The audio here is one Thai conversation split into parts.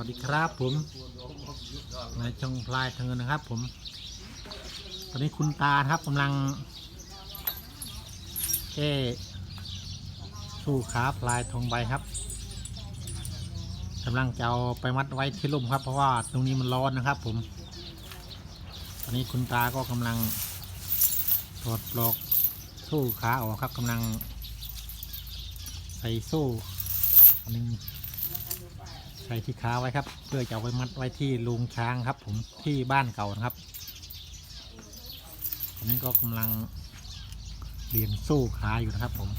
วัสดีครับผมนายจงพลายทางเงินนะครับ ผม ตอนนี้คุณตาครับกำลังแก้สู้ขาพลายทองใบครับกำลังจะเอาไปมัดไว้ที่ลุ่มครับ เพราะว่าตรงนี้มันร้อนนะครับ ผม ตอนนี้คุณตาก็กำลังถอดปลอกสู้ขาออกครับกำลังใส่สู้อันหนึง ใส่ที่ขาไว้ครับ เพื่อจะเอาไปมัดไว้ที่ลุงช้างครับ ผมที่บ้านเก่านะครับตอนนี้ก็กำลังเรียนสู้ขาอยู่นะครับผม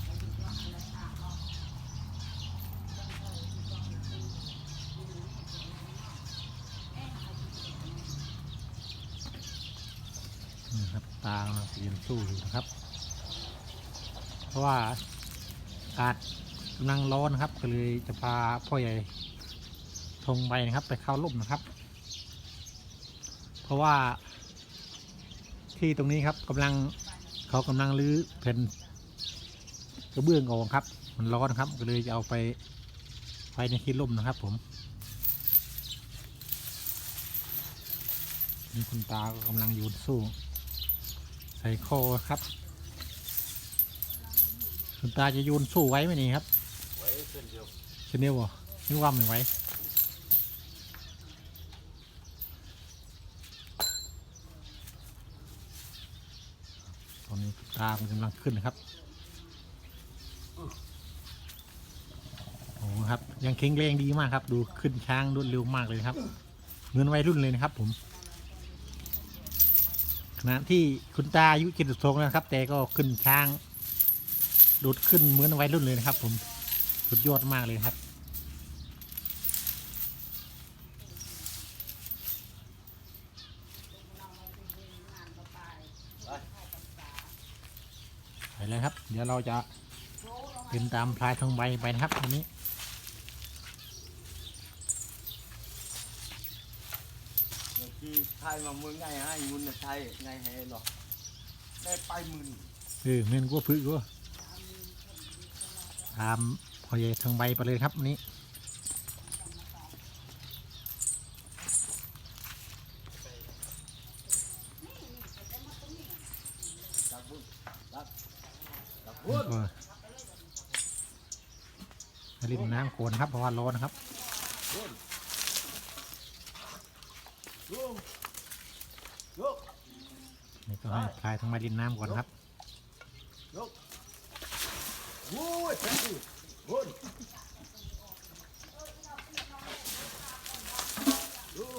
นี่ครับตากำลังเรียนสู้อยู่นะครับ เพราะว่าอากาศกำลังร้อนครับก็เลยจะพาพ่อใหญ่ งใบนะครับ ไปเข้าร่มนะครับ เพราะว่า ที่ตรงนี้ครับกำลังเขากำลังรื้อแผ่นกระเบื้องออกครับ มันร้อนครับก็เลยจะเอาไปไว้ในที่ร่มนะครับ ผมนี่คุณตาก็กำลังโยนสู้ ใส่คอครับ คุณตาจะโยนสู้ไว้ไหมนี่ครับไว้เส้นเดียวเชนเนลบ่นึกว่าไม่ไว้ ตอนนี้ตามันกำลังขึ้นนะครับโอ้โหครับยังแข็งแรงดีมากครับ ดูขึ้นช้างรวดเร็วมากเลยครับ เหมือนวัยรุ่นเลยนะครับ ผมขณะที่คุณตาอายุเจ็ดสิบสองนะครับ แต่ก็ขึ้นช้างโดดขึ้นเหมือนวัยรุ่นเลยนะครับ ผมสุดยอดมากเลยครับ ไปเลยครับ เดี๋ยวเราจะเป็นตามพลายทองใบไปนะครับอันนี้เมื่อกี้ไทยมาเมืองไงให้มุนน่ะไทยไงให้หรอกได้ไปหมื่นเออเมนกัวพึ่งกัวตามพอใหญ่ทองใบไปเลยครับอันนี้ จากบุญจากจาก แล้ บุ ว ญ ก็ให้ ริมน้ำโคนครับเพราะว่าร้อนนะครับนี่ก็ให้พลายทองใบริมน้ำก่อนครับ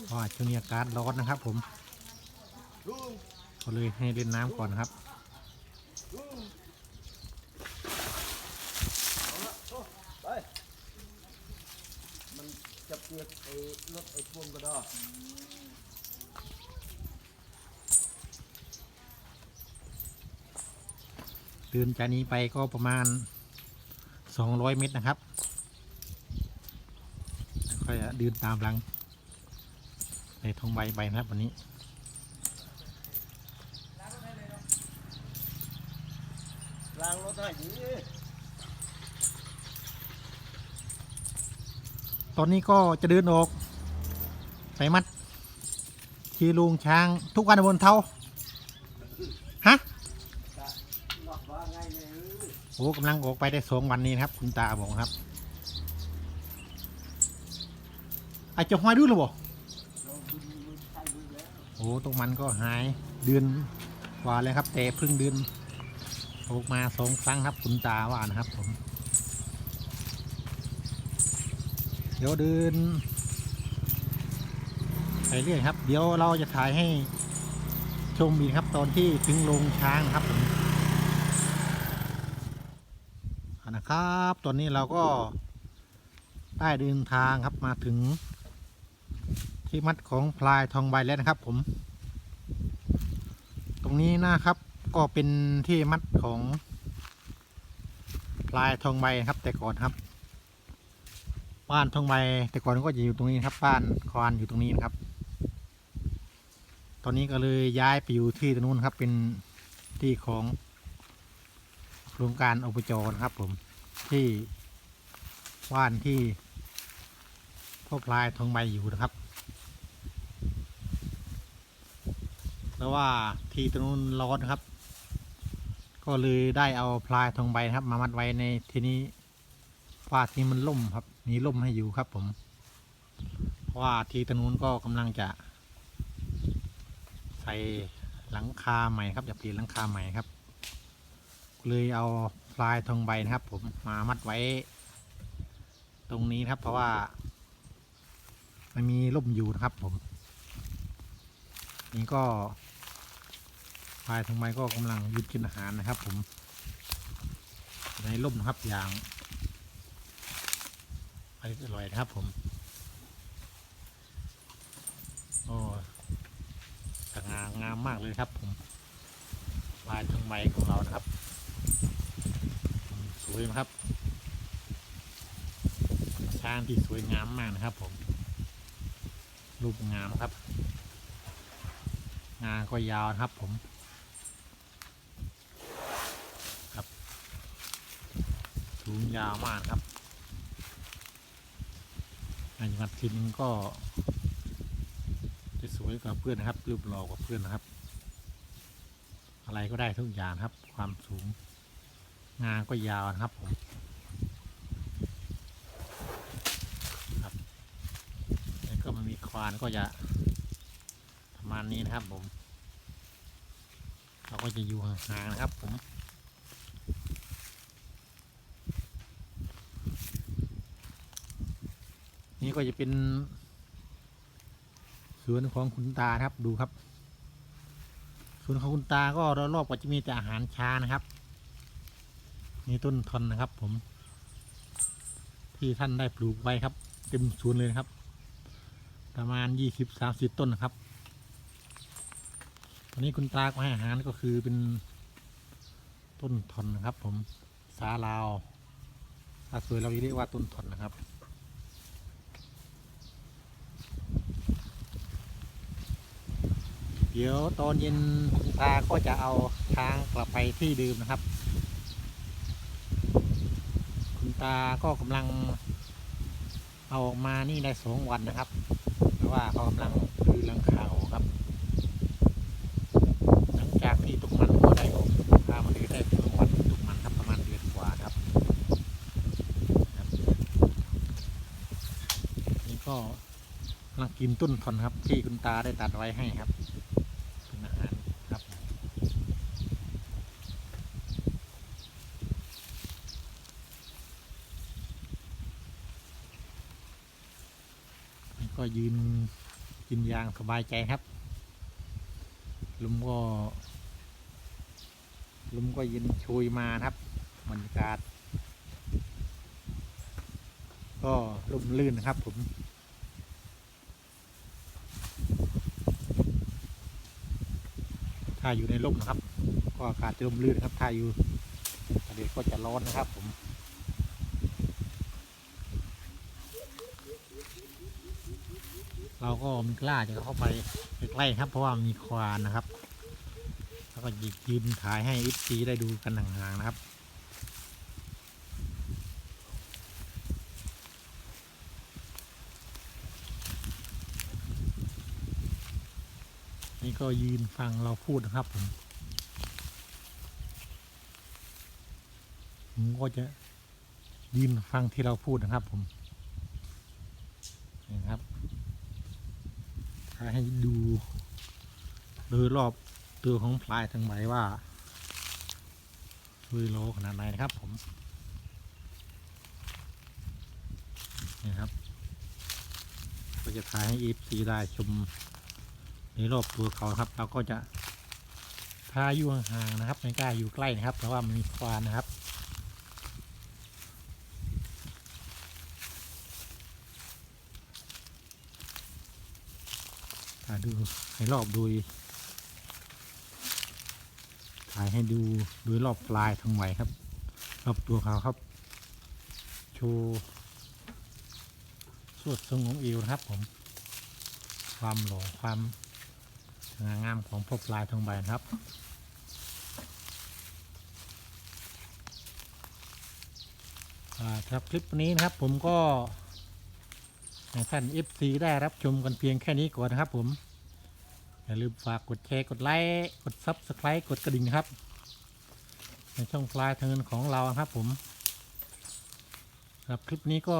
เพราะว่าช่วงนี้อากาศร้อนนะครับผมก็เลยให้เล่นน้ำก่อนครับ ลุงเอาละโอ้ไปมันจะ เปียกไอ้รถไอ้พวงก็ได้เดินจากนี้ไปก็ประมาณ 200 เมตรนะครับค่อยเดินตามหลังในทองใบไปนะครับวันนี้ล้างรถให้ดี ตอนนี้ก็จะเดินออกไปมัดทีลุงช้างทุกวันบนเท้าฮะโอ้กำลังออกไปได้สองวันนี้นะครับ คุณตาบอกครับ อาจจะห้อยดูหรือเปล่าโอ้ตรงมันก็หายเดือนกว่าเลยครับ แต่เพิ่งเดือนออกมาสองครั้งครับ คุณตาว่านะครับผม เดี๋ยวเดินไปเรื่อยครับ เดี๋ยวเราจะถ่ายให้ชมอีกครับตอนที่ถึงโรงช้างครับผมนะครับ ตอนนี้เราก็ได้เดินทางครับมาถึง ที่มัดของพลายทองใบแล้วนะครับ ผม ตรงนี้นะครับก็เป็นที่มัดของพลายทองใบครับแต่ก่อนครับ บ้านทองใบแต่ก่อนก็จะอยู่ตรงนี้ครับ บ้านควานอยู่ตรงนี้นะครับ ตอนนี้ก็เลยย้ายไปอยู่ที่ตรงนู้นครับ เป็นที่ของโครงการอบจนะครับ ผมที่บ้านที่พ่อพลายทองใบอยู่นะครับแล้วว่าที่ตรงนู้นร้อนครับ ก็เลยได้เอาพลายทองใบนะครับ มามัดไว้ในที่นี้ว่าที่มันล่มครับ มีล่มให้อยู่ครับ ผมเพราะว่าทีตรงนู้นก็กำลังจะ ใส่หลังคาใหม่ครับจะเปลี่ยนหลังคาใหม่ครับ เลยเอาพลายทองใบนะครับ ผมมามัดไว้ ตรงนี้ครับ เพราะว่ามันมีร่มอยู่นะครับ ผม นี่ก็พลายทองใบก็กำลังยืนกินอาหารนะครับ ผม ในร่มนะครับอย่าง อร่อยครับผม โอ้สง่างามมากเลยครับผมลายทองใบของเรานะครับ สวยนะครับช้างที่สวยงามมากนะครับ ผม รูปงามครับ งาก็ยาวครับผมครับสูงยาวมากครับ อันยัดทินก็จะสวยกว่าเพื่อนนะครับรูปหล่อกว่าเพื่อนนะครับ อะไรก็ได้ทุกอย่างครับ ความสูงงานก็ยาวนะครับผมแล้วก็มันมีควานก็จะประมาณนี้นะครับผม เราก็จะอยู่ห่างๆนะครับผม นี่ก็จะเป็น สวนของคุณตาครับดูครับ สวนของคุณตาก็รอบๆก็จะมีแต่อาหารช้านะครับนี่ต้นทอนนะครับ ผม ที่ท่านได้ปลูกไว้ครับ เต็มสวนเลยนะครับ ประมาณยี่สิบสามสิบต้นนะครับตอนนี้คุณตาก็ให้อาหารก็คือเป็นต้นทอนนะครับ ผมสาลาวถ้าสวยเราเรียกว่าต้นทอนนะครับ เดี๋ยวตอนเย็นคุณตาก็จะเอาช้างกลับไปที่เดิมนะครับ คุณตาก็กำลัง เอาออกมานี่ได้สองวันนะครับเพราะว่าเขากำลังรื้อหลังคาออกครับ หลังจากที่ตกมันก็ได้ออกพามาดื้อได้สองวันตกมันครับประมาณเดือนกว่าครับครับนี่ก็กำลังกินต้นทอนครับ ที่คุณตาได้ตัดไว้ให้ครับเป็นอาหารครับ นี่ ก็ยืนกินยางสบายใจครับลมก็ลมก็เย็นโชยมาครับบรรยากาศ ก็ลมลื่นนะครับผมถ้าอยู่ในร่มนะครับ ก็อากาศจะลมลื่นครับ ถ้าอยู่ประเดี๋ยวก็จะร้อนนะครับผม เราก็ไมีกล้าจะเข้าไปใกล้ๆครับ เพราะว่ามีควานนะครับ แล้วก็หยิบยืนถ่ายให้อิซีได้ดูกันห่างๆนะครับนี่ก็ยืนฟังเราพูดนะครับผมผมก็จะยืนฟังที่เราพูดนะครับผมนี่ครับ ให้ดูโดยรอบตัวของพลายทั้งใบว่าช่วยโลขนาดไหนนะครับผมนี่ครับก็จะถ่ายให้อีฟซีได้ชมในรอบตัวเขาครับ เราก็จะพาอยู่ห่างๆนะครับ ไม่กล้าอยู่ใกล้นะครับ เพราะว่ามันมีควานนะครับ ถ่าย ดูให้รอบดูถ่ายให้ดูโดยรอบปลายทั้งไหวครับ รอบตัวเขาครับ โชว์สวดทรงของเอวนะครับผม ความหล่อความสง่างามของพวกปลายทองใบนะครับอ่าครับคลิปนี้นะครับผมก็ ให้ท่าน FC ได้รับชมกันเพียงแค่นี้ก่อนนะครับผม อย่าลืมฝากกดแชร์ กดไลค์ กด Subscribe กดกระดิ่งนะครับ ในช่องปลายทางเงินของเราครับผมสำหรับคลิปนี้ก็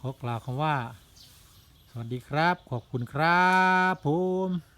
ขอกล่าวคำว่า สวัสดีครับ ขอบคุณครับผม